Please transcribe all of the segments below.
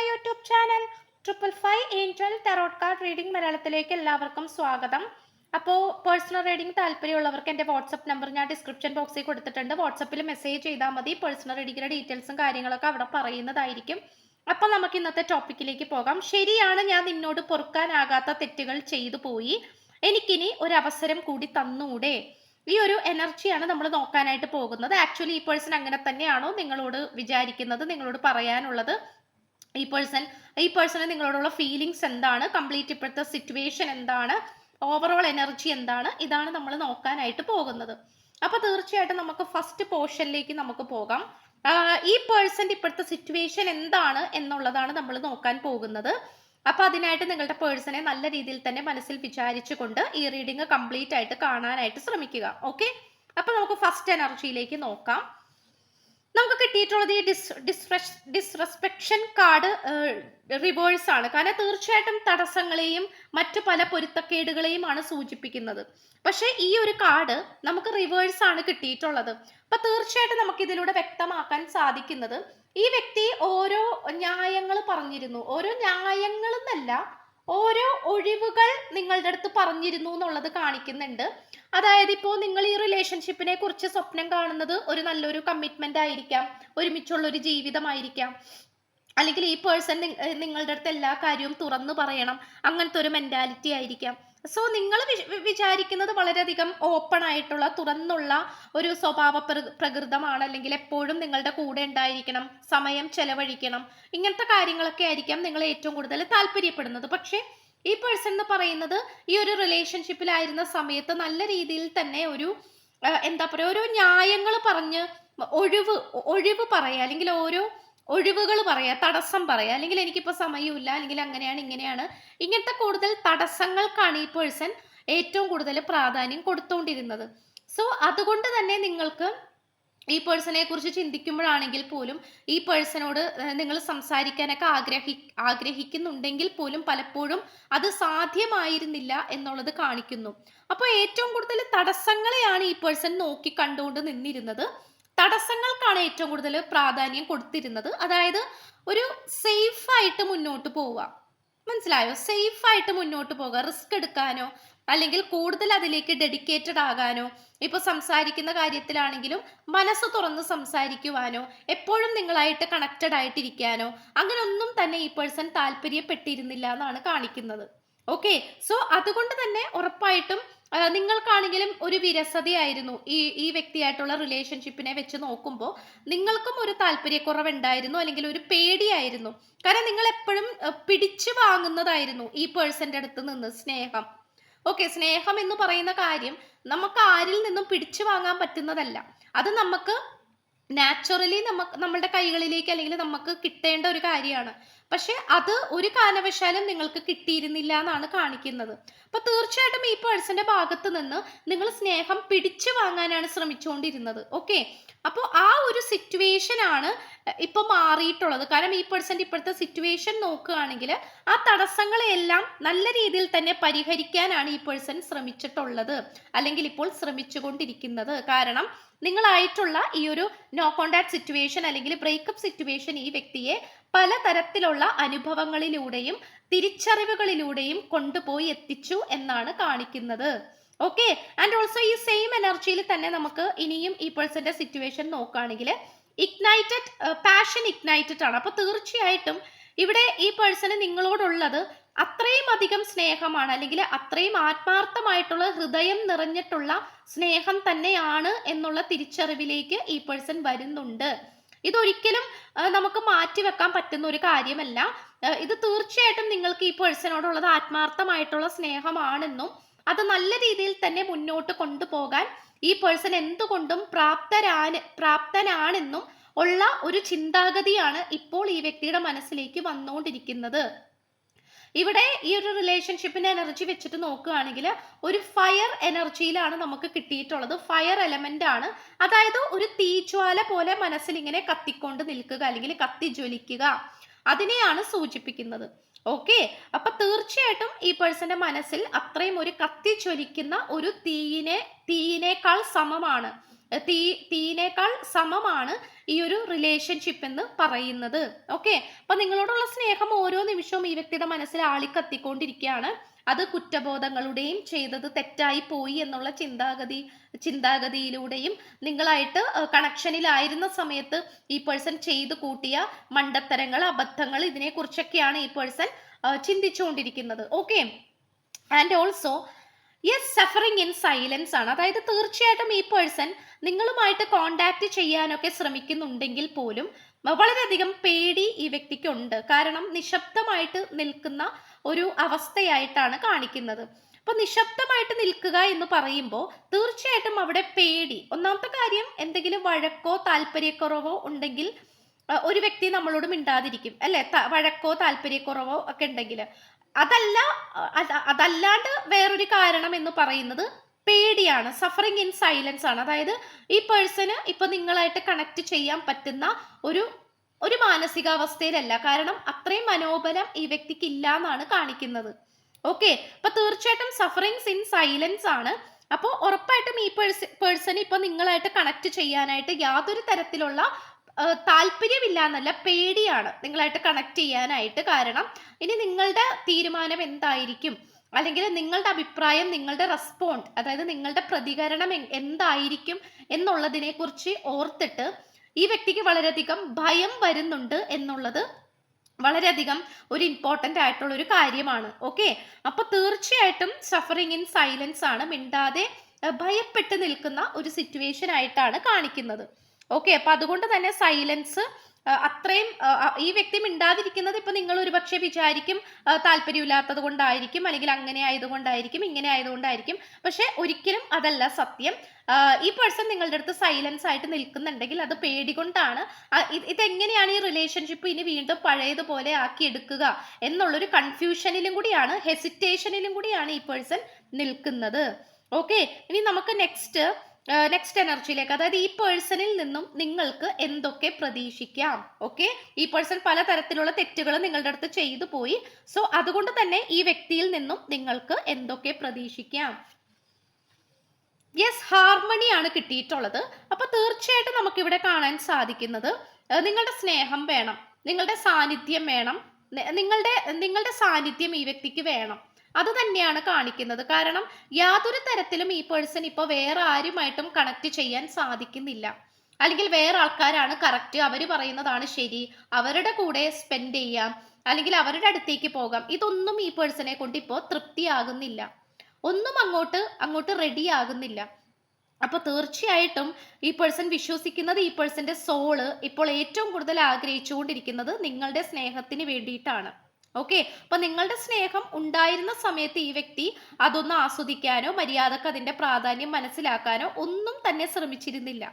My YouTube channel triple five angel tarot card reading മലയാളത്തിലേക്ക് എല്ലാവർക്കും സ്വാഗതം. അപ്പോൾ പേഴ്സണൽ റീഡിംഗ് താല്പര്യമുള്ളവർക്ക് എന്റെ വാട്സപ്പ് നമ്പർ ഞാൻ ഡിസ്ക്രിപ്ഷൻ ബോക്സിൽ കൊടുത്തിട്ടുണ്ട്. വാട്സപ്പിൽ മെസ്സേജ് ചെയ്താൽ മതി. പേഴ്സണൽ റീഡിങ്ങിന്റെ ഡീറ്റെയിൽസും കാര്യങ്ങളൊക്കെ അവിടെ പറയുന്നതായിരിക്കും. അപ്പോൾ നമുക്ക് ഇന്നത്തെ ടോപ്പിക്കിലേക്ക് പോകാം. ശരിയാണ് ഞാൻ നിന്നോട് പൊറുക്കാനാകാത്ത തെറ്റുകൾ ചെയ്തു പോയി. എനിക്കിനി ഒരു അവസരം കൂടി തന്നൂടെ. ഈ ഒരു എനർജിയാണ് നമ്മൾ നോക്കാനായിട്ട് പോകുന്നത്. ആക്ച്വലി ഈ പേഴ്സൺ അങ്ങനെ തന്നെയാണോ നിങ്ങളോട് വിചാരിക്കുന്നത് നിങ്ങളോട് പറയാനുള്ളത്? ഈ പേഴ്സൺ ഈ പേഴ്സണ് നിങ്ങളോടുള്ള ഫീലിങ്സ് എന്താണ്? കംപ്ലീറ്റ് ഇപ്പോഴത്തെ സിറ്റുവേഷൻ എന്താണ്? ഓവറോൾ എനർജി എന്താണ്? ഇതാണ് നമ്മൾ നോക്കാനായിട്ട് പോകുന്നത്. അപ്പൊ തീർച്ചയായിട്ടും നമുക്ക് ഫസ്റ്റ് പോർഷനിലേക്ക് നമുക്ക് പോകാം. ഈ പേഴ്സന്റെ ഇപ്പോഴത്തെ സിറ്റുവേഷൻ എന്താണ് എന്നുള്ളതാണ് നമ്മൾ നോക്കാൻ പോകുന്നത്. അപ്പൊ അതിനായിട്ട് നിങ്ങളുടെ പേഴ്സണെ നല്ല രീതിയിൽ തന്നെ മനസ്സിൽ വിചാരിച്ചുകൊണ്ട് ഈ റീഡിങ് കംപ്ലീറ്റ് ആയിട്ട് കാണാനായിട്ട് ശ്രമിക്കുക. ഓക്കെ അപ്പൊ നമുക്ക് ഫസ്റ്റ് എനർജിയിലേക്ക് നോക്കാം. നമുക്ക് കിട്ടിയിട്ടുള്ളത് ഈ ഡിസ് ഡിസ്റെസ് ഡിസ്റെസ്പെക്ഷൻ കാർഡ് റിവേഴ്സ് ആണ്. കാരണം തീർച്ചയായിട്ടും തടസ്സങ്ങളെയും മറ്റു പല പൊരുത്തക്കേടുകളെയുമാണ് സൂചിപ്പിക്കുന്നത്. പക്ഷേ ഈ ഒരു കാർഡ് നമുക്ക് റിവേഴ്സ് ആണ് കിട്ടിയിട്ടുള്ളത്. അപ്പൊ തീർച്ചയായിട്ടും നമുക്ക് ഇതിലൂടെ വ്യക്തമാക്കാൻ സാധിക്കുന്നത് ഈ വ്യക്തി ഓരോ ന്യായങ്ങൾ പറഞ്ഞിരുന്നു. ഓരോ ന്യായങ്ങൾ എന്നല്ല ഓരോ ഒഴിവുകൾ നിങ്ങളുടെ അടുത്ത് പറഞ്ഞിരുന്നു എന്നുള്ളത് കാണിക്കുന്നുണ്ട്. അതായത് ഇപ്പോൾ നിങ്ങൾ ഈ റിലേഷൻഷിപ്പിനെ കുറിച്ച് സ്വപ്നം കാണുന്നത് ഒരു നല്ലൊരു കമ്മിറ്റ്മെന്റ് ആയിരിക്കാം ഒരുമിച്ചുള്ള ഒരു ജീവിതമായിരിക്കാം. അല്ലെങ്കിൽ ഈ പേഴ്സൺ നിങ്ങളുടെ അടുത്ത് എല്ലാ കാര്യവും തുറന്നു പറയണം. അങ്ങനത്തെ ഒരു മെന്റാലിറ്റി ആയിരിക്കാം. സോ നിങ്ങൾ വിചാരിക്കുന്നത് വളരെയധികം ഓപ്പൺ ആയിട്ടുള്ള തുറന്നുള്ള ഒരു സ്വഭാവ പ്രകൃ- പ്രകൃതമാണ്. അല്ലെങ്കിൽ എപ്പോഴും നിങ്ങളുടെ കൂടെ ഉണ്ടായിരിക്കണം സമയം ചെലവഴിക്കണം. ഇങ്ങനത്തെ കാര്യങ്ങളൊക്കെ ആയിരിക്കാം നിങ്ങൾ ഏറ്റവും കൂടുതൽ താല്പര്യപ്പെടുന്നത്. പക്ഷേ ഈ പേഴ്സൺ എന്ന് പറയുന്നത് ഈ ഒരു റിലേഷൻഷിപ്പിലായിരുന്ന സമയത്ത് നല്ല രീതിയിൽ തന്നെ ഒരു എന്താ പറയുക ഓരോ ന്യായങ്ങൾ പറഞ്ഞ് ഒഴിവ് ഒഴിവ് പറയുക അല്ലെങ്കിൽ ഓരോ ഒഴിവുകൾ പറയാ തടസ്സം പറയാ. അല്ലെങ്കിൽ എനിക്കിപ്പോൾ സമയമില്ല അല്ലെങ്കിൽ അങ്ങനെയാണ് ഇങ്ങനെയാണ്. ഇങ്ങനത്തെ കൂടുതൽ തടസ്സങ്ങൾക്കാണ് ഈ പേഴ്സൺ ഏറ്റവും കൂടുതൽ പ്രാധാന്യം കൊടുത്തുകൊണ്ടിരുന്നത് സോ അതുകൊണ്ട് തന്നെ നിങ്ങൾക്ക് ഈ പേഴ്സണെ കുറിച്ച് ചിന്തിക്കുമ്പോഴാണെങ്കിൽ പോലും ഈ പേഴ്സണോട് നിങ്ങൾ സംസാരിക്കാനൊക്കെ ആഗ്രഹി ആഗ്രഹിക്കുന്നുണ്ടെങ്കിൽ പോലും പലപ്പോഴും അത് സാധ്യമായിരുന്നില്ല എന്നുള്ളത് കാണിക്കുന്നു. അപ്പോൾ ഏറ്റവും കൂടുതൽ തടസ്സങ്ങളെയാണ് ഈ പേഴ്സൺ നോക്കി കണ്ടുകൊണ്ട് നിന്നിരുന്നത്. തടസ്സങ്ങൾക്കാണ് ഏറ്റവും കൂടുതൽ പ്രാധാന്യം കൊടുത്തിരുന്നത്. അതായത് ഒരു സേഫ് ആയിട്ട് മുന്നോട്ട് പോവുക. മനസ്സിലായോ? സേഫ് ആയിട്ട് മുന്നോട്ട് പോകുക റിസ്ക് എടുക്കാനോ അല്ലെങ്കിൽ കൂടുതൽ അതിലേക്ക് ഡെഡിക്കേറ്റഡ് ആകാനോ ഇപ്പൊ സംസാരിക്കുന്ന കാര്യത്തിലാണെങ്കിലും മനസ്സ് തുറന്ന് സംസാരിക്കുവാനോ എപ്പോഴും നിങ്ങളായിട്ട് കണക്റ്റഡ് ആയിട്ടിരിക്കാനോ അങ്ങനെയൊന്നും തന്നെ ഈ പേഴ്സൺ താല്പര്യപ്പെട്ടിരുന്നില്ല എന്നാണ് കാണിക്കുന്നത്. ഓക്കെ സോ അതുകൊണ്ട് തന്നെ ഉറപ്പായിട്ടും നിങ്ങൾക്കാണെങ്കിലും ഒരു വിരസതയായിരുന്നു ഈ ഈ വ്യക്തിയായിട്ടുള്ള റിലേഷൻഷിപ്പിനെ വെച്ച് നോക്കുമ്പോൾ നിങ്ങൾക്കും ഒരു താല്പര്യക്കുറവുണ്ടായിരുന്നു അല്ലെങ്കിൽ ഒരു പേടിയായിരുന്നു. കാരണം നിങ്ങൾ എപ്പോഴും പിടിച്ചു വാങ്ങുന്നതായിരുന്നു ഈ പേഴ്സന്റെ അടുത്ത് നിന്ന് സ്നേഹം. ഓക്കെ സ്നേഹം എന്ന് പറയുന്ന കാര്യം നമുക്ക് ആരിൽ നിന്നും പിടിച്ചു വാങ്ങാൻ പറ്റുന്നതല്ല. അത് നമുക്ക് നാച്ചുറലി നമുക്ക് നമ്മളുടെ കൈകളിലേക്ക് അല്ലെങ്കിൽ നമുക്ക് കിട്ടേണ്ട ഒരു കാര്യമാണ്. പക്ഷെ അത് ഒരു കാരണവശാലും നിങ്ങൾക്ക് കിട്ടിയിരുന്നില്ല എന്നാണ് കാണിക്കുന്നത്. അപ്പൊ തീർച്ചയായിട്ടും ഈ പേഴ്സന്റെ ഭാഗത്ത് നിന്ന് നിങ്ങൾ സ്നേഹം പിടിച്ചു വാങ്ങാനാണ് ശ്രമിച്ചുകൊണ്ടിരുന്നത്. ഓക്കെ? അപ്പോൾ ആ ഒരു സിറ്റുവേഷൻ ആണ് ഇപ്പൊ മാറിയിട്ടുള്ളത്. കാരണം ഈ പേഴ്സന്റെ ഇപ്പോഴത്തെ സിറ്റുവേഷൻ നോക്കുകയാണെങ്കിൽ ആ തടസ്സങ്ങളെല്ലാം നല്ല രീതിയിൽ തന്നെ പരിഹരിക്കാനാണ് ഈ പേഴ്സൺ ശ്രമിച്ചിട്ടുള്ളത്. അല്ലെങ്കിൽ ഇപ്പോൾ ശ്രമിച്ചുകൊണ്ടിരിക്കുന്നത്. കാരണം നിങ്ങളായിട്ടുള്ള ഈ ഒരു നോ കോണ്ടാക്ട് സിറ്റുവേഷൻ അല്ലെങ്കിൽ ബ്രേക്കപ്പ് സിറ്റുവേഷൻ ഈ വ്യക്തിയെ പലതരത്തിലുള്ള അനുഭവങ്ങളിലൂടെയും തിരിച്ചറിവുകളിലൂടെയും കൊണ്ടുപോയി എത്തിച്ചു എന്നാണ് കാണിക്കുന്നത്. ഓക്കെ ആൻഡ് ഓൾസോ ഈ സെയിം എനർജിയിൽ തന്നെ നമുക്ക് ഇനിയും ഈ പേഴ്സന്റെ സിറ്റുവേഷൻ നോക്കുകയാണെങ്കിൽ ഇഗ്നൈറ്റഡ് പാഷൻ ഇഗ്നൈറ്റഡ് ആണ്. അപ്പൊ തീർച്ചയായിട്ടും ഇവിടെ ഈ പേഴ്സണ് നിങ്ങളോടുള്ളത് അത്രയും അധികം സ്നേഹമാണ് അല്ലെങ്കിൽ അത്രയും ആത്മാർത്ഥമായിട്ടുള്ള ഹൃദയം നിറഞ്ഞിട്ടുള്ള സ്നേഹം തന്നെയാണ് എന്നുള്ള തിരിച്ചറിവിലേക്ക് ഈ പേഴ്സൺ വരുന്നുണ്ട്. ഇതൊരിക്കലും നമുക്ക് മാറ്റിവെക്കാൻ പറ്റുന്ന ഒരു കാര്യമല്ല. ഇത് തീർച്ചയായിട്ടും നിങ്ങൾക്ക് ഈ പേഴ്സണോടുള്ളത് ആത്മാർത്ഥമായിട്ടുള്ള സ്നേഹമാണെന്നും അത് നല്ല രീതിയിൽ തന്നെ മുന്നോട്ട് കൊണ്ടുപോകാൻ ഈ പേഴ്സൺ എന്തുകൊണ്ടും പ്രാപ്തരാ പ്രാപ്തനാണെന്നും ഉള്ള ഒരു ചിന്താഗതിയാണ് ഇപ്പോൾ ഈ വ്യക്തിയുടെ മനസ്സിലേക്ക് വന്നുകൊണ്ടിരിക്കുന്നത്. ഇവിടെ ഈ ഒരു റിലേഷൻഷിപ്പിന്റെ എനർജി വെച്ചിട്ട് നോക്കുകയാണെങ്കിൽ ഒരു ഫയർ എനർജിയിലാണ് നമുക്ക് കിട്ടിയിട്ടുള്ളത്. ഫയർ എലമെന്റ് ആണ്. അതായത് ഒരു തീജ്വാല പോലെ മനസ്സിൽ ഇങ്ങനെ കത്തിക്കൊണ്ട് നിൽക്കുക അല്ലെങ്കിൽ കത്തി ജ്വലിക്കുക. അതിനെയാണ് സൂചിപ്പിക്കുന്നത്. ഓക്കെ അപ്പൊ തീർച്ചയായിട്ടും ഈ പേഴ്സന്റെ മനസ്സിൽ അത്രയും ഒരു കത്തി ജ്വലിക്കുന്ന ഒരു തീയിനെ തീയിനേക്കാൾ സമമാണ്. തീ തീനേക്കാൾ സമമാണ് ഈ ഒരു റിലേഷൻഷിപ്പ് എന്ന് പറയുന്നത്. ഓക്കെ അപ്പൊ നിങ്ങളോടുള്ള സ്നേഹം ഓരോ നിമിഷവും ഈ വ്യക്തിയുടെ മനസ്സിൽ ആളിക്കത്തിക്കൊണ്ടിരിക്കുകയാണ്. അത് കുറ്റബോധങ്ങളുടെയും ചെയ്തത് തെറ്റായി പോയി എന്നുള്ള ചിന്താഗതി ചിന്താഗതിയിലൂടെയും നിങ്ങളായിട്ട് കണക്ഷനിലായിരുന്ന സമയത്ത് ഈ പേഴ്സൺ ചെയ്തു കൂട്ടിയ മണ്ടത്തരങ്ങൾ അബദ്ധങ്ങൾ ഇതിനെക്കുറിച്ചൊക്കെയാണ് ഈ person ചിന്തിച്ചുകൊണ്ടിരിക്കുന്നത്. Okay and also yes suffering in silence ആണ്. അതായത് തീർച്ചയായിട്ടും ഈ പേഴ്സൺ നിങ്ങളുമായിട്ട് കോണ്ടാക്ട് ചെയ്യാനൊക്കെ ശ്രമിക്കുന്നുണ്ടെങ്കിൽ പോലും വളരെയധികം പേടി ഈ വ്യക്തിക്കുണ്ട്. കാരണം നിശബ്ദമായിട്ട് നിൽക്കുന്ന ഒരു അവസ്ഥയായിട്ടാണ് കാണിക്കുന്നത്. അപ്പൊ നിശബ്ദമായിട്ട് നിൽക്കുക എന്ന് പറയുമ്പോൾ തീർച്ചയായിട്ടും അവിടെ പേടി. ഒന്നാമത്തെ കാര്യം എന്തെങ്കിലും വഴക്കോ താല്പര്യക്കുറവോ ഉണ്ടെങ്കിൽ ഒരു വ്യക്തി നമ്മളോട് മിണ്ടാതിരിക്കും. അല്ലെ? വഴക്കോ താല്പര്യക്കുറവോ ഒക്കെ ഉണ്ടെങ്കിൽ. അതല്ല അതല്ലാണ്ട് വേറൊരു കാരണം എന്ന് പറയുന്നത് പേടിയാണ്. സഫറിങ് ഇൻ സൈലൻസ് ആണ്. അതായത് ഈ പേഴ്സണ് ഇപ്പൊ നിങ്ങളായിട്ട് കണക്ട് ചെയ്യാൻ പറ്റുന്ന ഒരു ഒരു മാനസികാവസ്ഥയിലല്ല. കാരണം അത്രയും മനോബലം ഈ വ്യക്തിക്ക് ഇല്ല എന്നാണ് കാണിക്കുന്നത്. ഓക്കെ അപ്പൊ തീർച്ചയായിട്ടും സഫറിങ്സ് ഇൻ സൈലൻസ് ആണ്. അപ്പോൾ ഉറപ്പായിട്ടും ഈ പേഴ്സ പേഴ്സൺ ഇപ്പൊ നിങ്ങളായിട്ട് കണക്ട് ചെയ്യാനായിട്ട് യാതൊരു തരത്തിലുള്ള താല്പര്യമില്ല എന്നല്ല പേടിയാണ് നിങ്ങളായിട്ട് കണക്ട് ചെയ്യാനായിട്ട് കാരണം ഇനി നിങ്ങളുടെ തീരുമാനം എന്തായിരിക്കും? അല്ലെങ്കിൽ നിങ്ങളുടെ അഭിപ്രായം നിങ്ങളുടെ റെസ്പോണ്ട് അതായത് നിങ്ങളുടെ പ്രതികരണം എന്തായിരിക്കും എന്നുള്ളതിനെ കുറിച്ച് ഓർത്തിട്ട് ഈ വ്യക്തിക്ക് വളരെയധികം ഭയം വരുന്നുണ്ട് എന്നുള്ളത് വളരെയധികം ഒരു ഇമ്പോർട്ടന്റ് ആയിട്ടുള്ള ഒരു കാര്യമാണ്. ഓക്കെ അപ്പൊ തീർച്ചയായിട്ടും സഫറിങ് ഇൻ സൈലൻസ് ആണ് മിണ്ടാതെ ഭയപ്പെട്ട് നിൽക്കുന്ന ഒരു സിറ്റുവേഷൻ ആയിട്ടാണ് കാണിക്കുന്നത്. ഓക്കെ അപ്പൊ അതുകൊണ്ട് തന്നെ സൈലൻസ് അത്രയും ഈ വ്യക്തി മിണ്ടാതിരിക്കുന്നത് ഇപ്പൊ നിങ്ങൾ ഒരുപക്ഷെ വിചാരിക്കും താല്പര്യമില്ലാത്തത് കൊണ്ടായിരിക്കും അല്ലെങ്കിൽ അങ്ങനെ ആയതുകൊണ്ടായിരിക്കും ഇങ്ങനെ ആയതുകൊണ്ടായിരിക്കും. പക്ഷെ ഒരിക്കലും അതല്ല സത്യം. ഈ പേഴ്സൺ നിങ്ങളുടെ അടുത്ത് സൈലൻസ് ആയിട്ട് നിൽക്കുന്നുണ്ടെങ്കിൽ അത് പേടി കൊണ്ടാണ് ഇത് ഇതെങ്ങനെയാണ് ഈ റിലേഷൻഷിപ്പ് ഇനി വീണ്ടും പഴയതുപോലെ ആക്കി എടുക്കുക എന്നുള്ളൊരു കൺഫ്യൂഷനിലും കൂടിയാണ് ഹെസിറ്റേഷനിലും കൂടിയാണ് ഈ പേഴ്സൺ നിൽക്കുന്നത്. ഓക്കെ ഇനി നമുക്ക് നെക്സ്റ്റ് നെക്സ്റ്റ് എനർജിയിലേക്ക് അതായത് ഈ പേഴ്സണിൽ നിന്നും നിങ്ങൾക്ക് എന്തൊക്കെ പ്രതീക്ഷിക്കാം? ഓക്കെ ഈ പേഴ്സൺ പലതരത്തിലുള്ള തെറ്റുകൾ നിങ്ങളുടെ അടുത്ത് ചെയ്തു പോയി. സോ അതുകൊണ്ട് തന്നെ ഈ വ്യക്തിയിൽ നിന്നും നിങ്ങൾക്ക് എന്തൊക്കെ പ്രതീക്ഷിക്കാം? യെസ് ഹാർമണിയാണ് കിട്ടിയിട്ടുള്ളത്. അപ്പൊ തീർച്ചയായിട്ടും നമുക്ക് ഇവിടെ കാണാൻ സാധിക്കുന്നത് നിങ്ങളുടെ സ്നേഹം വേണം. നിങ്ങളുടെ സാന്നിധ്യം വേണം. നിങ്ങളുടെ നിങ്ങളുടെ സാന്നിധ്യം ഈ വ്യക്തിക്ക് വേണം. അത് തന്നെയാണ് കാണിക്കുന്നത്. കാരണം യാതൊരു തരത്തിലും ഈ പേഴ്സൺ ഇപ്പോൾ വേറെ ആരുമായിട്ടും കണക്ട് ചെയ്യാൻ സാധിക്കുന്നില്ല. അല്ലെങ്കിൽ വേറെ ആൾക്കാരാണ് കറക്റ്റ് അവർ പറയുന്നതാണ് ശരി. അവരുടെ കൂടെ സ്പെൻഡ് ചെയ്യാം. അല്ലെങ്കിൽ അവരുടെ അടുത്തേക്ക് പോകാം. ഇതൊന്നും ഈ പേഴ്സണെ കൊണ്ട് ഇപ്പോൾ തൃപ്തിയാകുന്നില്ല. ഒന്നും അങ്ങോട്ട് അങ്ങോട്ട് റെഡി ആകുന്നില്ല. അപ്പൊ തീർച്ചയായിട്ടും ഈ പേഴ്സൺ വിശ്വസിക്കുന്നത് ഈ പേഴ്സന്റെ സോൾ ഇപ്പോൾ ഏറ്റവും കൂടുതൽ ആഗ്രഹിച്ചുകൊണ്ടിരിക്കുന്നത് നിങ്ങളുടെ സ്നേഹത്തിന് വേണ്ടിയിട്ടാണ്. ഓക്കെ അപ്പൊ നിങ്ങളുടെ സ്നേഹം ഉണ്ടായിരുന്ന സമയത്ത് ഈ വ്യക്തി അതൊന്ന് ആസ്വദിക്കാനോ മര്യാദയ്ക്ക് അതിന്റെ പ്രാധാന്യം മനസ്സിലാക്കാനോ ഒന്നും തന്നെ ശ്രമിച്ചിരുന്നില്ല.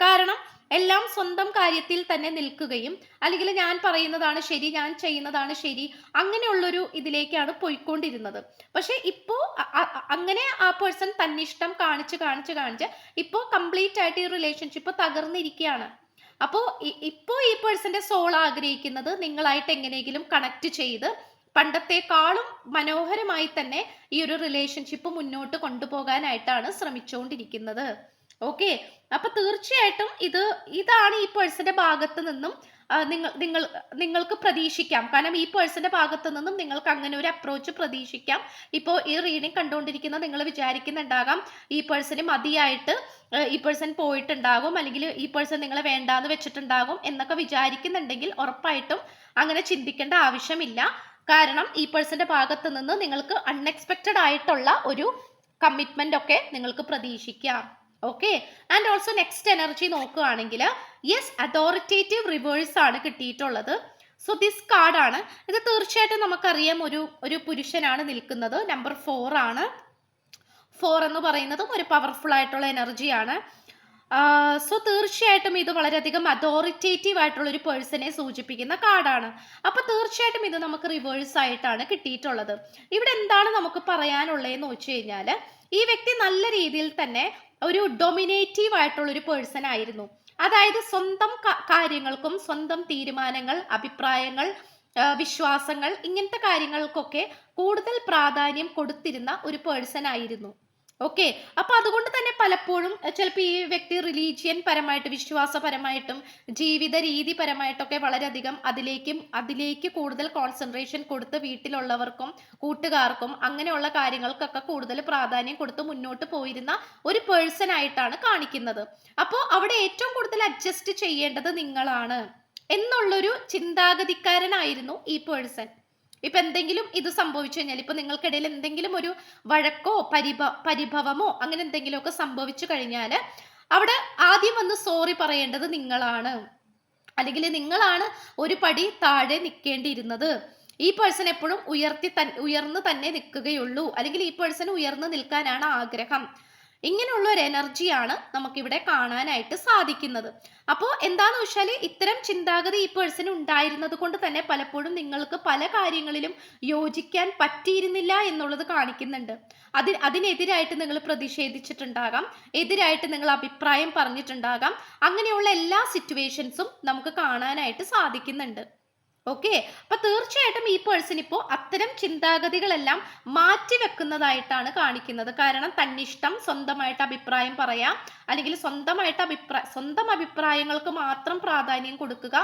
കാരണം എല്ലാം സ്വന്തം കാര്യത്തിൽ തന്നെ നിൽക്കുകയും അല്ലെങ്കിൽ ഞാൻ പറയുന്നതാണ് ശരി ഞാൻ ചെയ്യുന്നതാണ് ശരി അങ്ങനെയുള്ളൊരു ഇതിലേക്കാണ് പോയിക്കൊണ്ടിരുന്നത്. പക്ഷെ ഇപ്പോ അങ്ങനെ ആ പേഴ്സൺ തന്നിഷ്ടം കാണിച്ച് കാണിച്ച് കാണിച്ച് ഇപ്പോ കംപ്ലീറ്റ് ആയിട്ട് ഈ റിലേഷൻഷിപ്പ് തകർന്നിരിക്കുകയാണ്. അപ്പോൾ ഇപ്പോൾ ഈ പേഴ്സന്റെ സോൾ ആഗ്രഹിക്കുന്നത് നിങ്ങളായിട്ട് എങ്ങനെയെങ്കിലും കണക്ട് ചെയ്ത് പണ്ടത്തെക്കാളും മനോഹരമായി തന്നെ ഈ ഒരു റിലേഷൻഷിപ്പ് മുന്നോട്ട് കൊണ്ടുപോകാനായിട്ടാണ് ശ്രമിച്ചുകൊണ്ടിരിക്കുന്നത് ഓക്കെ അപ്പൊ തീർച്ചയായിട്ടും ഇത് ഇതാണ് ഈ പേഴ്സന്റെ ഭാഗത്ത് നിന്നും നിങ്ങൾ നിങ്ങൾ നിങ്ങൾക്ക് പ്രതീക്ഷിക്കാം. കാരണം ഈ പേഴ്സന്റെ ഭാഗത്ത് നിന്നും നിങ്ങൾക്ക് അങ്ങനെ ഒരു അപ്രോച്ച് പ്രതീക്ഷിക്കാം. ഇപ്പോൾ ഈ റീഡിങ് കണ്ടുകൊണ്ടിരിക്കുന്ന നിങ്ങൾ വിചാരിക്കുന്നുണ്ടാകാം ഈ പേഴ്സന് മതിയായിട്ട് ഈ പേഴ്സൺ പോയിട്ടുണ്ടാകും അല്ലെങ്കിൽ ഈ പേഴ്സൺ നിങ്ങളെ വേണ്ടാന്ന് വെച്ചിട്ടുണ്ടാകും എന്നൊക്കെ വിചാരിക്കുന്നുണ്ടെങ്കിൽ ഉറപ്പായിട്ടും അങ്ങനെ ചിന്തിക്കേണ്ട ആവശ്യമില്ല. കാരണം ഈ പേഴ്സന്റെ ഭാഗത്ത് നിന്ന് നിങ്ങൾക്ക് അൺഎക്സ്പെക്റ്റഡ് ആയിട്ടുള്ള ഒരു കമ്മിറ്റ്മെന്റ് ഒക്കെ നിങ്ങൾക്ക് പ്രതീക്ഷിക്കാം. Okay and also next energy നോക്കുകയാണെങ്കിൽ യെസ് അതോറിറ്റേറ്റീവ് റിവേഴ്സ് ആണ് കിട്ടിയിട്ടുള്ളത്. സോ ദിസ് കാർഡാണ് ഇത് തീർച്ചയായിട്ടും നമുക്കറിയാം ഒരു ഒരു പുരുഷനാണ് നിൽക്കുന്നത്. നമ്പർ ഫോർ ആണ്. ഫോർ എന്ന് പറയുന്നതും ഒരു പവർഫുൾ ആയിട്ടുള്ള എനർജിയാണ് സോ തീർച്ചയായിട്ടും ഇത് വളരെയധികം അതോറിറ്റേറ്റീവ് ആയിട്ടുള്ള ഒരു പേഴ്സണെ സൂചിപ്പിക്കുന്ന കാർഡാണ് അപ്പൊ തീർച്ചയായിട്ടും ഇത് നമുക്ക് റിവേഴ്സ് ആയിട്ടാണ് കിട്ടിയിട്ടുള്ളത്. ഇവിടെ എന്താണ് നമുക്ക് പറയാനുള്ളതെന്ന് വെച്ച് കഴിഞ്ഞാൽ ഈ വ്യക്തി നല്ല രീതിയിൽ തന്നെ ഒരു ഡൊമിനേറ്റീവ് ആയിട്ടുള്ള ഒരു പേഴ്സൺ ആയിരുന്നു. അതായത് സ്വന്തം കാര്യങ്ങൾക്കും സ്വന്തം തീരുമാനങ്ങൾ അഭിപ്രായങ്ങൾ വിശ്വാസങ്ങൾ ഇങ്ങനത്തെ കാര്യങ്ങൾക്കൊക്കെ കൂടുതൽ പ്രാധാന്യം കൊടുത്തിരുന്ന ഒരു പേഴ്സൺ ആയിരുന്നു. ഓക്കെ. അപ്പൊ അതുകൊണ്ട് തന്നെ പലപ്പോഴും ചിലപ്പോൾ ഈ വ്യക്തി റിലീജിയൻ പരമായിട്ട് വിശ്വാസപരമായിട്ടും ജീവിത പരമായിട്ടൊക്കെ വളരെയധികം അതിലേക്കും അതിലേക്ക് കൂടുതൽ കോൺസെൻട്രേഷൻ കൊടുത്ത് വീട്ടിലുള്ളവർക്കും കൂട്ടുകാർക്കും അങ്ങനെയുള്ള കാര്യങ്ങൾക്കൊക്കെ കൂടുതൽ പ്രാധാന്യം കൊടുത്ത് മുന്നോട്ട് പോയിരുന്ന ഒരു പേഴ്സൺ ആയിട്ടാണ് കാണിക്കുന്നത്. അപ്പോൾ അവിടെ ഏറ്റവും കൂടുതൽ അഡ്ജസ്റ്റ് ചെയ്യേണ്ടത് നിങ്ങളാണ്. എന്നുള്ളൊരു ചിന്താഗതിക്കാരനായിരുന്നു ഈ പേഴ്സൺ ഇപ്പൊ എന്തെങ്കിലും ഇത് സംഭവിച്ചു കഴിഞ്ഞാൽ ഇപ്പൊ നിങ്ങൾക്കിടയിൽ എന്തെങ്കിലും ഒരു വഴക്കോ പരിഭ പരിഭവമോ അങ്ങനെ എന്തെങ്കിലുമൊക്കെ സംഭവിച്ചു കഴിഞ്ഞാൽ അവിടെ ആദ്യം വന്ന് സോറി പറയേണ്ടത് നിങ്ങളാണ്. അല്ലെങ്കിൽ നിങ്ങളാണ് ഒരു പടി താഴെ നിൽക്കേണ്ടിയിരുന്നത് ഈ പേഴ്സൺ എപ്പോഴും ഉയർത്തി ഉയർന്നു തന്നെ നിൽക്കുകയുള്ളൂ. അല്ലെങ്കിൽ ഈ പേഴ്സൺ ഉയർന്നു നിൽക്കാനാണ് ആഗ്രഹം. ഇങ്ങനെയുള്ള ഒരു എനർജിയാണ് നമുക്കിവിടെ കാണാനായിട്ട് സാധിക്കുന്നത്. അപ്പോൾ എന്താന്ന് വെച്ചാൽ ഇത്തരം ചിന്താഗതി ഈ പേഴ്സൺ ഉണ്ടായിരുന്നത് കൊണ്ട് തന്നെ പലപ്പോഴും നിങ്ങൾക്ക് പല കാര്യങ്ങളിലും യോജിക്കാൻ പറ്റിയിരുന്നില്ല എന്നുള്ളത് കാണിക്കുന്നുണ്ട്. അതി അതിനെതിരായിട്ട് നിങ്ങൾ പ്രതിഷേധിച്ചിട്ടുണ്ടാകാം. എതിരായിട്ട് നിങ്ങൾ അഭിപ്രായം പറഞ്ഞിട്ടുണ്ടാകാം. അങ്ങനെയുള്ള എല്ലാ സിറ്റുവേഷൻസും നമുക്ക് കാണാനായിട്ട് സാധിക്കുന്നുണ്ട്. ഓക്കെ അപ്പൊ തീർച്ചയായിട്ടും ഈ പേഴ്സൺ ഇപ്പോൾ അത്തരം ചിന്താഗതികളെല്ലാം മാറ്റി വെക്കുന്നതായിട്ടാണ് കാണിക്കുന്നത്. കാരണം തന്നിഷ്ടം സ്വന്തമായിട്ട് അഭിപ്രായം പറയാം അല്ലെങ്കിൽ സ്വന്തമായിട്ട് അഭിപ്രായ സ്വന്തം അഭിപ്രായങ്ങൾക്ക് മാത്രം പ്രാധാന്യം കൊടുക്കുക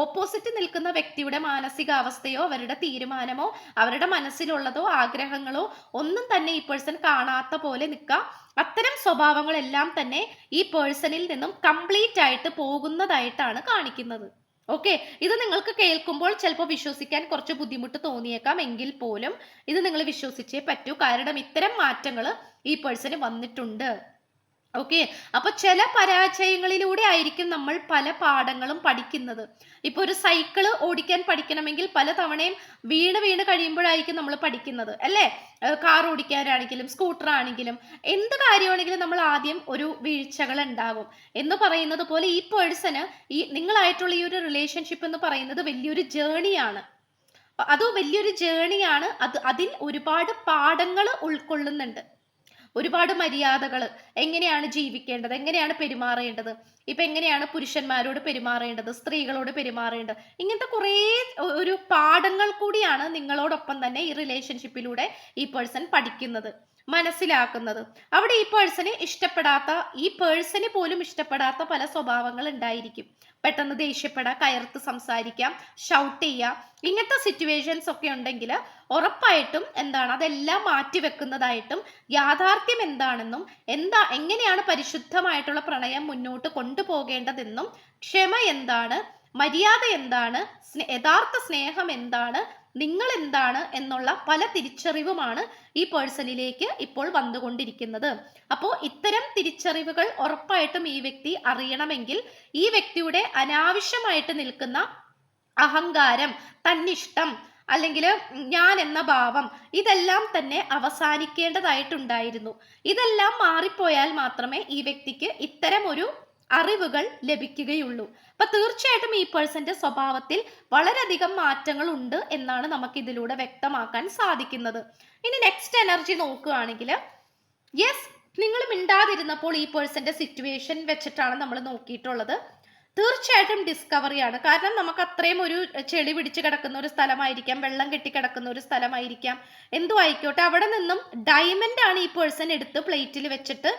ഓപ്പോസിറ്റ് നിൽക്കുന്ന വ്യക്തിയുടെ മാനസികാവസ്ഥയോ അവരുടെ തീരുമാനമോ അവരുടെ മനസ്സിലുള്ളതോ ആഗ്രഹങ്ങളോ ഒന്നും തന്നെ ഈ പേഴ്സൺ കാണാത്ത പോലെ നിൽക്കുക. അത്തരം സ്വഭാവങ്ങളെല്ലാം തന്നെ ഈ പേഴ്സണിൽ നിന്നും കംപ്ലീറ്റ് ആയിട്ട് പോകുന്നതായിട്ടാണ് കാണിക്കുന്നത്. ഓക്കെ ഇത് നിങ്ങൾക്ക് കേൾക്കുമ്പോൾ ചിലപ്പോൾ വിശ്വസിക്കാൻ കുറച്ച് ബുദ്ധിമുട്ട് തോന്നിയേക്കാം. എങ്കിൽ പോലും ഇത് നിങ്ങൾ വിശ്വസിച്ചേ പറ്റൂ. കാരണം ഇത്തരം മാറ്റങ്ങൾ ഈ പേഴ്സന് വന്നിട്ടുണ്ട്. ഓക്കെ അപ്പൊ ചില പരാജയങ്ങളിലൂടെ ആയിരിക്കും നമ്മൾ പല പാഠങ്ങളും പഠിക്കുന്നത്. ഇപ്പൊ ഒരു സൈക്കിൾ ഓടിക്കാൻ പഠിക്കണമെങ്കിൽ പല തവണയും വീണ് വീണ് കഴിയുമ്പോഴായിരിക്കും നമ്മൾ പഠിക്കുന്നത് അല്ലേ? കാർ ഓടിക്കാനാണെങ്കിലും സ്കൂട്ടർ ആണെങ്കിലും എന്ത് കാര്യമാണെങ്കിലും നമ്മൾ ആദ്യം ഒരു വീഴ്ചകൾ ഉണ്ടാകും. എന്ന് പറയുന്നത് പോലെ ഈ പേഴ്സണ് ഈ നിങ്ങളായിട്ടുള്ള ഈ ഒരു റിലേഷൻഷിപ്പ് എന്ന് പറയുന്നത് വലിയൊരു ജേണിയാണ് അത് വലിയൊരു ജേണിയാണ് അത് അതിൽ ഒരുപാട് പാഠങ്ങൾ ഉൾക്കൊള്ളുന്നുണ്ട്. ഒരുപാട് മര്യാദകൾ എങ്ങനെയാണ് ജീവിക്കേണ്ടത്? എങ്ങനെയാണ് പെരുമാറേണ്ടത്? ഇപ്പം എങ്ങനെയാണ് പുരുഷന്മാരോട് പെരുമാറേണ്ടത്? സ്ത്രീകളോട് പെരുമാറേണ്ടത്? ഇങ്ങനത്തെ കുറേ ഒരു പാഠങ്ങൾ കൂടിയാണ് നിങ്ങളോടൊപ്പം തന്നെ ഈ റിലേഷൻഷിപ്പിലൂടെ ഈ പേഴ്സൺ പഠിക്കുന്നത്. മനസ്സിലാക്കുന്നത്. അവിടെ ഈ പേഴ്സണെ ഇഷ്ടപ്പെടാത്ത ഈ പേഴ്സണ് പോലും ഇഷ്ടപ്പെടാത്ത പല സ്വഭാവങ്ങൾ ഉണ്ടായിരിക്കും. പെട്ടെന്ന് ദേഷ്യപ്പെടാം കയർത്ത് സംസാരിക്കാം ഷൗട്ട് ചെയ്യാം. ഇങ്ങനത്തെ സിറ്റുവേഷൻസ് ഒക്കെ ഉണ്ടെങ്കിൽ ഉറപ്പായിട്ടും എന്താണ് അതെല്ലാം മാറ്റി വെക്കുന്നതായിട്ടും യാഥാർത്ഥ്യം എന്താണെന്നും എന്താ എങ്ങനെയാണ് പരിശുദ്ധമായിട്ടുള്ള പ്രണയം മുന്നോട്ട് കൊണ്ടുപോകേണ്ടതെന്നും ക്ഷമ എന്താണ് മര്യാദ എന്താണ് യഥാർത്ഥ സ്നേഹം എന്താണ് നിങ്ങൾ എന്താണ് എന്നുള്ള പല തിരിച്ചറിവുമാണ് ഈ പേഴ്സണിലേക്ക് ഇപ്പോൾ വന്നുകൊണ്ടിരിക്കുന്നത്. അപ്പോൾ ഇത്തരം തിരിച്ചറിവുകൾ ഉറപ്പായിട്ടും ഈ വ്യക്തി അറിയണമെങ്കിൽ ഈ വ്യക്തിയുടെ അനാവശ്യമായിട്ട് നിൽക്കുന്ന അഹങ്കാരം തന്നിഷ്ടം അല്ലെങ്കിൽ ഞാൻ എന്ന ഭാവം ഇതെല്ലാം തന്നെ അവസാനിക്കേണ്ടതായിട്ടുണ്ടായിരുന്നു. ഇതെല്ലാം മാറിപ്പോയാൽ മാത്രമേ ഈ വ്യക്തിക്ക് ഇത്തരം ഒരു അറിവുകൾ ലഭിക്കുകയുള്ളൂ. അപ്പൊ തീർച്ചയായിട്ടും ഈ പേഴ്സന്റെ സ്വഭാവത്തിൽ വളരെയധികം മാറ്റങ്ങൾ ഉണ്ട് എന്നാണ് നമുക്ക് ഇതിലൂടെ വ്യക്തമാക്കാൻ സാധിക്കുന്നത്. ഇനി നെക്സ്റ്റ് എനർജി നോക്കുകയാണെങ്കിൽ യെസ് നിങ്ങൾ മിണ്ടാതിരുന്നപ്പോൾ ഈ പേഴ്സന്റെ സിറ്റുവേഷൻ വെച്ചിട്ടാണ് നമ്മൾ നോക്കിയിട്ടുള്ളത്. തീർച്ചയായിട്ടും ഡിസ്കവറിയാണ് കാരണം നമുക്ക് അത്രയും ഒരു ചെളി പിടിച്ച് കിടക്കുന്ന ഒരു സ്ഥലമായിരിക്കാം വെള്ളം കെട്ടി കിടക്കുന്ന ഒരു സ്ഥലമായിരിക്കാം. എന്തു ആയിക്കോട്ടെ അവിടെ നിന്നും ഡയമണ്ട് ആണ് ഈ പേഴ്സൺ എടുത്ത് പ്ലേറ്റിൽ വെച്ചിട്ട്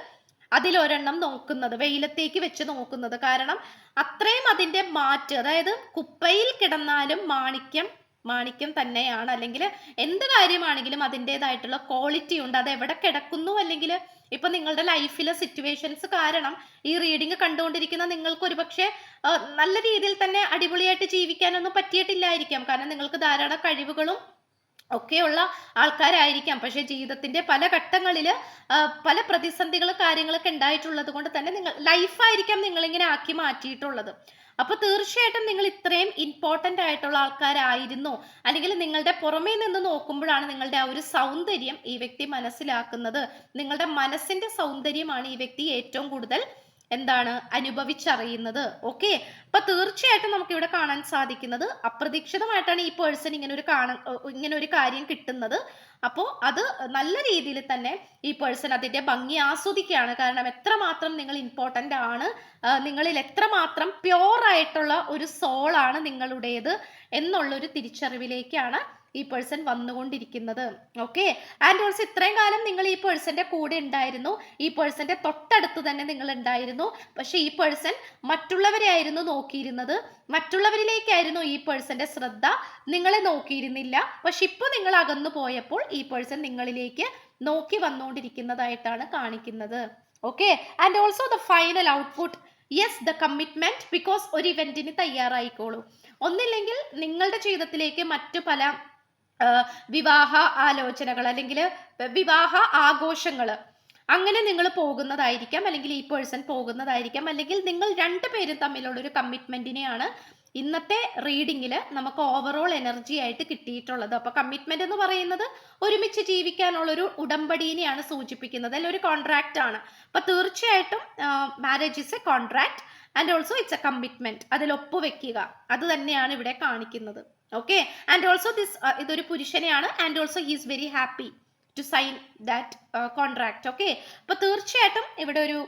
അതിലൊരെണ്ണം നോക്കുന്നത് വെയിലത്തേക്ക് വെച്ച് നോക്കുന്നത്. കാരണം അത്രയും അതിന്റെ മാറ്റ് അതായത് കുപ്പയിൽ കിടന്നാലും മാണിക്യം മാണിക്യം തന്നെയാണ്. അല്ലെങ്കിൽ എന്ത് കാര്യമാണെങ്കിലും അതിന്റെതായിട്ടുള്ള ക്വാളിറ്റി ഉണ്ട്. അത് എവിടെ കിടക്കുന്നു അല്ലെങ്കിൽ ഇപ്പൊ നിങ്ങളുടെ ലൈഫിലെ സിറ്റുവേഷൻസ് കാരണം ഈ റീഡിങ് കണ്ടുകൊണ്ടിരിക്കുന്ന നിങ്ങൾക്ക് ഒരുപക്ഷെ നല്ല രീതിയിൽ തന്നെ അടിപൊളിയായിട്ട് ജീവിക്കാനൊന്നും പറ്റിയിട്ടില്ലായിരിക്കാം. കാരണം നിങ്ങൾക്ക് ധാരാളം കഴിവുകളും ഒക്കെയുള്ള ആൾക്കാരായിരിക്കാം. പക്ഷേ ജീവിതത്തിന്റെ പല ഘട്ടങ്ങളിൽ പല പ്രതിസന്ധികൾ കാര്യങ്ങളൊക്കെ ഉണ്ടായിട്ടുള്ളത് കൊണ്ട് തന്നെ നിങ്ങൾ ലൈഫായിരിക്കാം നിങ്ങളിങ്ങനെ ആക്കി മാറ്റിയിട്ടുള്ളത്. അപ്പൊ തീർച്ചയായിട്ടും നിങ്ങൾ ഇത്രയും ഇമ്പോർട്ടന്റ് ആയിട്ടുള്ള ആൾക്കാരായിരുന്നു. അല്ലെങ്കിൽ നിങ്ങളുടെ പുറമേ നിന്ന് നോക്കുമ്പോഴാണ് നിങ്ങളുടെ ആ ഒരു സൗന്ദര്യം ഈ വ്യക്തി മനസ്സിലാക്കുന്നത്. നിങ്ങളുടെ മനസ്സിന്റെ സൗന്ദര്യമാണ് ഈ വ്യക്തി ഏറ്റവും കൂടുതൽ എന്താണ് അനുഭവിച്ചറിയുന്നത്? ഓക്കെ അപ്പൊ തീർച്ചയായിട്ടും നമുക്ക് ഇവിടെ കാണാൻ സാധിക്കുന്നത് അപ്രതീക്ഷിതമായിട്ടാണ് ഈ പേഴ്സൺ ഇങ്ങനെ ഒരു കാണ ഇങ്ങനെ ഒരു കാര്യം കിട്ടുന്നത്. അപ്പോൾ അത് നല്ല രീതിയിൽ തന്നെ ഈ പേഴ്സൺ അതിന്റെ ഭംഗി ആസ്വദിക്കുകയാണ്. കാരണം എത്രമാത്രം നിങ്ങൾ ഇമ്പോർട്ടന്റ് ആണ്. നിങ്ങളിൽ എത്രമാത്രം പ്യോർ ആയിട്ടുള്ള ഒരു സോളാണ് നിങ്ങളുടേത് എന്നുള്ളൊരു തിരിച്ചറിവിലേക്കാണ് ഈ പേഴ്സൺ വന്നുകൊണ്ടിരിക്കുന്നത്. ഓക്കെ ആൻഡ് ഓൾസോ ഇത്രയും കാലം നിങ്ങൾ ഈ പേഴ്സന്റെ കൂടെ ഉണ്ടായിരുന്നു. ഈ പേഴ്സന്റെ തൊട്ടടുത്ത് തന്നെ നിങ്ങൾ ഉണ്ടായിരുന്നു. പക്ഷെ ഈ പേഴ്സൺ മറ്റുള്ളവരെ ആയിരുന്നു നോക്കിയിരുന്നത്. മറ്റുള്ളവരിലേക്കായിരുന്നു ഈ പേഴ്സന്റെ ശ്രദ്ധ. നിങ്ങളെ നോക്കിയിരുന്നില്ല. പക്ഷെ ഇപ്പോൾ നിങ്ങൾ അകന്നു പോയപ്പോൾ ഈ പേഴ്സൺ നിങ്ങളിലേക്ക് നോക്കി വന്നുകൊണ്ടിരിക്കുന്നതായിട്ടാണ് കാണിക്കുന്നത്. Okay and also the final output yes the commitment because ഒരു ഇവന്റിന് തയ്യാറായിക്കോളൂ. ഒന്നില്ലെങ്കിൽ നിങ്ങളുടെ ജീവിതത്തിലേക്ക് മറ്റു പല വിവാഹ ആലോചനകൾ അല്ലെങ്കിൽ വിവാഹ ആഘോഷങ്ങൾ. അങ്ങനെ നിങ്ങൾ പോകുന്നതായിരിക്കാം അല്ലെങ്കിൽ ഈ പേഴ്സൺ പോകുന്നതായിരിക്കാം അല്ലെങ്കിൽ നിങ്ങൾ രണ്ടുപേരും തമ്മിലുള്ള ഒരു കമ്മിറ്റ്മെന്റിനെയാണ് ഇന്നത്തെ റീഡിങ്ങിൽ നമുക്ക് ഓവറോൾ എനർജി ആയിട്ട് കിട്ടിയിട്ടുള്ളത്. അപ്പോൾ കമ്മിറ്റ്മെന്റ് എന്ന് പറയുന്നത് ഒരുമിച്ച് ജീവിക്കാനുള്ള ഒരു ഉടമ്പടിനെയാണ് സൂചിപ്പിക്കുന്നത്. അല്ലെങ്കിൽ ഒരു കോൺട്രാക്റ്റ് ആണ്. അപ്പോൾ തീർച്ചയായിട്ടും marriage is a contract and also it's a commitment അതിൽ ഒപ്പുവെക്കുക. അത് തന്നെയാണ് ഇവിടെ കാണിക്കുന്നത്. ഓക്കെ ആൻഡ് ഓൾസോ ദിസ് ഇതൊരു പുരുഷനെയാണ്. And also he's very happy to sign that contract okay അപ്പോൾ തീർച്ചയായിട്ടും ഇവിടെ ഒരു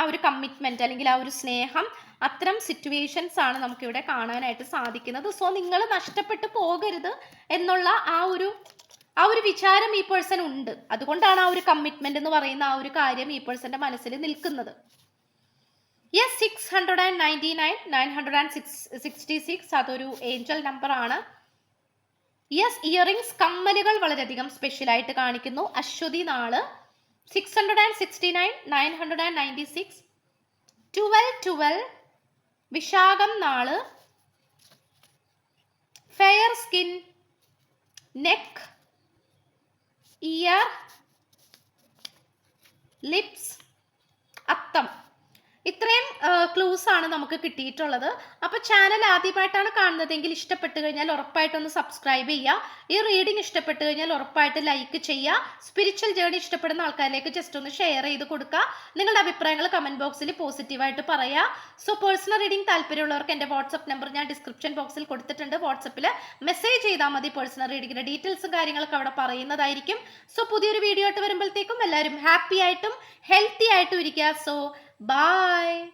ആ ഒരു കമ്മിറ്റ്മെന്റ് അല്ലെങ്കിൽ ആ ഒരു സ്നേഹം അത്തരം സിറ്റുവേഷൻസ് ആണ് നമുക്ക് ഇവിടെ കാണാനായിട്ട് സാധിക്കുന്നത്. സോ നിങ്ങൾ നഷ്ടപ്പെട്ടു പോകരുത് എന്നുള്ള ആ ഒരു ആ ഒരു വിചാരം ഈ പേഴ്സൺ ഉണ്ട്. അതുകൊണ്ടാണ് ആ ഒരു കമ്മിറ്റ്മെന്റ് എന്ന് പറയുന്ന ആ ഒരു കാര്യം ഈ പേഴ്സന്റെ മനസ്സിൽ നിൽക്കുന്നത്. Yes six hundred and ninety nine nine hundred and six sixty six അതൊരു ഏഞ്ചൽ നമ്പർ ആണ്. യെസ് ഇയറിങ്സ് കമ്മലുകൾ വളരെയധികം സ്പെഷ്യൽ ആയിട്ട് കാണിക്കുന്നു. അശ്വതി നാൾ six hundred and sixty nine nine hundred and ninety six twelve twelve Vishakham നാൾ fair skin neck ear lips Atham. ഇത്രയും clues ആണ് നമുക്ക് കിട്ടിയിട്ടുള്ളത്. അപ്പൊ ചാനൽ ആദ്യമായിട്ടാണ് കാണുന്നതെങ്കിൽ ഇഷ്ടപ്പെട്ടു കഴിഞ്ഞാൽ ഉറപ്പായിട്ടൊന്ന് സബ്സ്ക്രൈബ് ചെയ്യുക. ഈ റീഡിംഗ് ഇഷ്ടപ്പെട്ടു കഴിഞ്ഞാൽ ഉറപ്പായിട്ട് ലൈക്ക് ചെയ്യുക. സ്പിരിച്വൽ ജേർണി ഇഷ്ടപ്പെടുന്ന ആൾക്കാരിലേക്ക് ജസ്റ്റ് ഒന്ന് ഷെയർ ചെയ്ത് കൊടുക്കുക. നിങ്ങളുടെ അഭിപ്രായങ്ങൾ കമന്റ് ബോക്സിൽ പോസിറ്റീവായിട്ട് പറയുക. സോ പേഴ്സണൽ റീഡിംഗ് താല്പര്യമുള്ളവർക്ക് എന്റെ വാട്സപ്പ് നമ്പർ ഞാൻ ഡിസ്ക്രിപ്ഷൻ ബോക്സിൽ കൊടുത്തിട്ടുണ്ട്. വാട്സപ്പിൽ മെസ്സേജ് ചെയ്താൽ മതി പേഴ്സണൽ റീഡിങ്ങിന്റെ ഡീറ്റെയിൽസും കാര്യങ്ങളൊക്കെ അവിടെ പറയുന്നതായിരിക്കും. സോ പുതിയൊരു വീഡിയോ ആയിട്ട് വരുമ്പോഴത്തേക്കും എല്ലാവരും ഹാപ്പി ആയിട്ടും ഹെൽത്തി ആയിട്ടും ഇരിക്കുക. So Bye.